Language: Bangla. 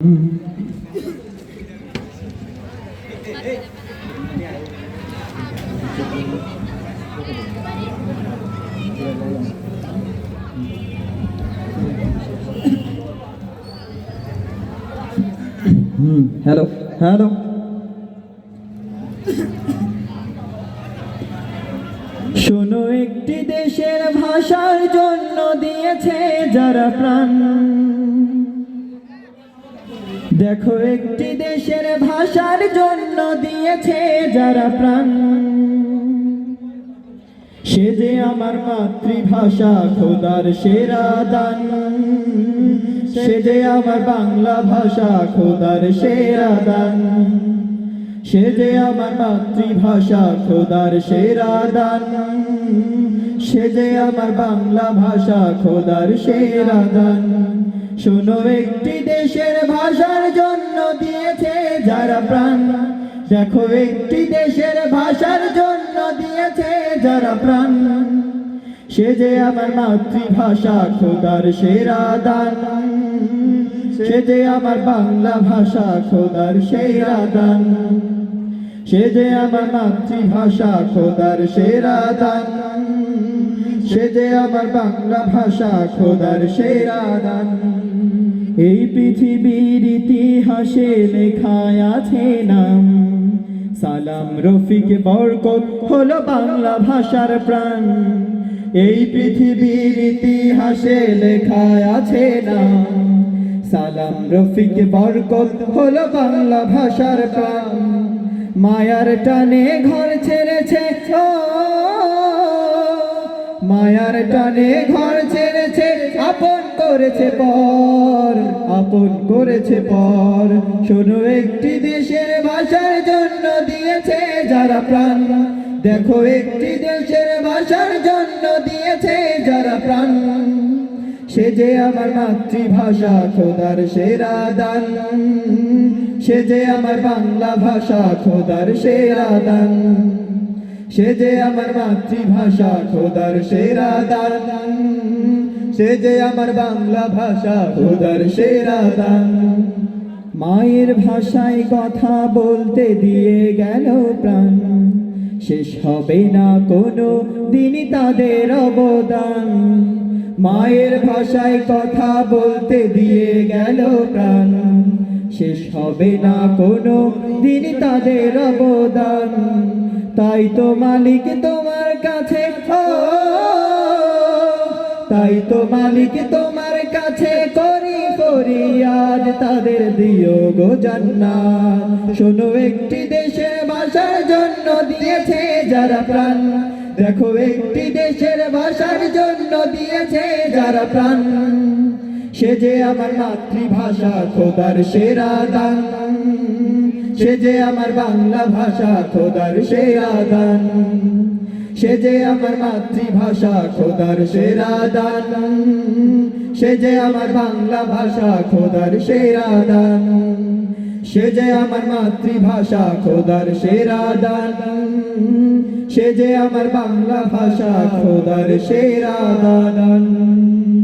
হুম হ্যালো হ্যালো শোনো একটি দেশের ভাষার জন্য দিয়েছে যারা প্রাণ। দেখো একটি দেশের ভাষার জন্য দিয়েছে যারা প্রাণ। সে যে আমার মাতৃভাষা, খোদার সেরা দান। সে যে আমার বাংলা ভাষা, খোদার সেরা দান। সে যে আমার মাতৃভাষা, খোদার সেরা দান। সে যে আমার বাংলা ভাষা, খোদার সেরা দান। শোনো, একটি দেশের ভাষার জন্য দিয়েছে যারা প্রাণ। দেখো, একটি দেশের ভাষার জন্য দিয়েছে যারা প্রাণ। সে যে আমার মাতৃভাষা, খোদার সেরা দান। সে যে আমার বাংলা ভাষা, খোদার সেরা দান। সে যে আমার মাতৃভাষা, খোদার সেরা দান। সে যে আমার বাংলা ভাষা, খোদার সেরা দান। এই পৃথিবীর ইতিহাসে লেখায় আছে নাম। সালাম, রফিক, বরকত হলো বাংলা ভাষার প্রাণ। এই পৃথিবীর ইতিহাসে লেখায় আছে নাম। সালাম, রফিক, বরকত হলো বাংলা ভাষার প্রাণ। মায়ার টানে ঘর ছেড়েছে মায়ার টানে ঘর করেছে পর, আপন করেছে পর। শোনো, একটি দেশের ভাষার জন্য দিয়েছে যারা প্রাণ। দেখো, একটি দেশের ভাষার জন্য দিয়েছে যারা প্রাণ। সে যে আমার মাতৃভাষা, খোদার সেরা দান। সে যে আমার বাংলা ভাষা, খোদার সেরা দান। সে যে আমার মাতৃভাষা, খোদার সেরা দান। সে যে আমার বাংলা ভাষা খোদার সেরা দান মায়ের ভাষায় কথা বলতে দিয়ে গেল প্রাণ। শেষ হবে না কোনো দিনই তাদের অবদান। মায়ের ভাষায় কথা বলতে দিয়ে গেল প্রাণ। শেষ হবে না কোনো দিন তাদের অবদান। তাই তো মালিক তোমার কাছে তো মালিক তোমার কাছে করি ফরিয়াদ তাদের দিও গো জান্নাত। শোনো, একটি দেশের ভাষার জন্য দিয়েছে যারা প্রাণ। দেখো, একটি দেশের ভাষার জন্য দিয়েছে যারা প্রাণ। সে যে আমার মাতৃভাষা, খোদার সেরা দান। সে যে আমার বাংলা ভাষা, খোদার সেরা দান। সে যে আমার মাতৃভাষা, খোদার সেরা দান। সে যে আমার বাংলা ভাষা, খোদার সেরা দান। সে যে আমার মাতৃভাষা, খোদার সেরা দান। সে যে আমার বাংলা ভাষা, খোদার সেরা দান।